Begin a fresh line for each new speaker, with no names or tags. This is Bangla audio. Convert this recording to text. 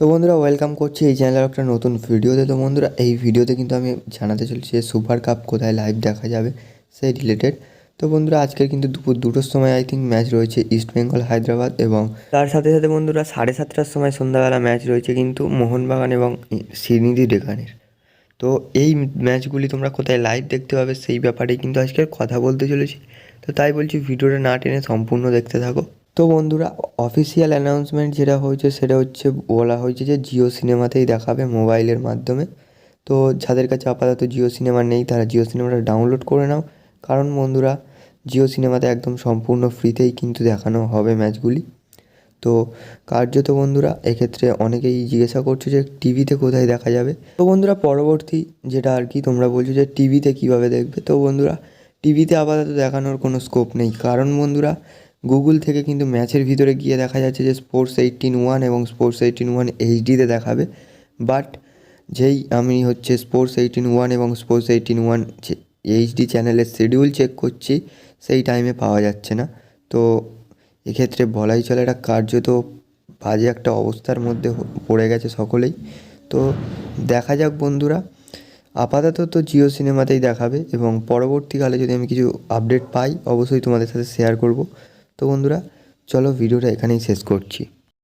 তো বন্ধুরা ওয়েলকাম করছি এই চ্যানেলের একটা নতুন ভিডিওতে তো বন্ধুরা, এই ভিডিওতে কিন্তু আমি জানাতে চলছি যে সুপার কাপ কোথায় লাইভ দেখা যাবে, সেই রিলেটেড তো বন্ধুরা, আজকের কিন্তু দুপুর দুটোর সময় আই থিঙ্ক ম্যাচ রয়েছে ইস্ট বেঙ্গল হায়দ্রাবাদ এবং তার সাথে সাথে বন্ধুরা, সাড়ে সাতটার সময় সন্ধ্যাবেলা ম্যাচ রয়েছে কিন্তু মোহনবাগান এবং শ্রীনিধি ডেকানের। তো এই ম্যাচগুলি তোমরা কোথায় লাইভ দেখতে পাবে সেই ব্যাপারেই কিন্তু আজকে কথা বলতে চলেছি। তো তাই বলছি ভিডিওটা না টেনে সম্পূর্ণ দেখতে থাকো। তো বন্ধুরা অফিসিয়াল অ্যানাউন্সমেন্ট যেটা হয়েছে সেটা হচ্ছে, বলা হয়েছে যে জিও সিনেমাতেই দেখাবে মোবাইলের মাধ্যমে। তো যাদের কাছে আপাতত জিও সিনেমা নেই, তারা জিও সিনেমাটা ডাউনলোড করে নাও। কারণ বন্ধুরা, জিও সিনেমাতে একদম সম্পূর্ণ ফ্রিতেই কিন্তু দেখানো হবে ম্যাচগুলি। তো কার্যত বন্ধুরা, এক্ষেত্রে অনেকেই জিজ্ঞাসা করছ যে টিভিতে কোথায় দেখা যাবে? তো বন্ধুরা, পরবর্তী যেটা আর কি তোমরা বলছো যে টিভিতে কীভাবে দেখবে? তো বন্ধুরা, টিভিতে আপাতত দেখানোর কোনো স্কোপ নেই। কারণ বন্ধুরা গুগল থেকে কিন্তু ম্যাচের ভিতরে গিয়ে দেখা যাচ্ছে যে স্পোর্টস এইটিন ওয়ান এবং স্পোর্টস এইটিন ওয়ান এইচডিতে দেখাবে। বাট যেই আমি হচ্ছে স্পোর্টস এইটিন ওয়ান এবং স্পোর্টস এইটিন ওয়ান এইচডি চ্যানেলের শিডিউল চেক করছি, সেই টাইমে পাওয়া যাচ্ছে না। তো এক্ষেত্রে বলাই চলে একটা কার্যত বাজে একটা অবস্থার মধ্যে পড়ে গেছে সকলেই। তো দেখা যাক বন্ধুরা। আপাতত তো জিও সিনেমাতেই দেখাবে এবং পরবর্তীকালে যদি আমি কিছু আপডেট পাই, অবশ্যই তোমাদের সাথে শেয়ার করব। তো বন্ধুরা চলো ভিডিওটা এখানেই শেষ করছি।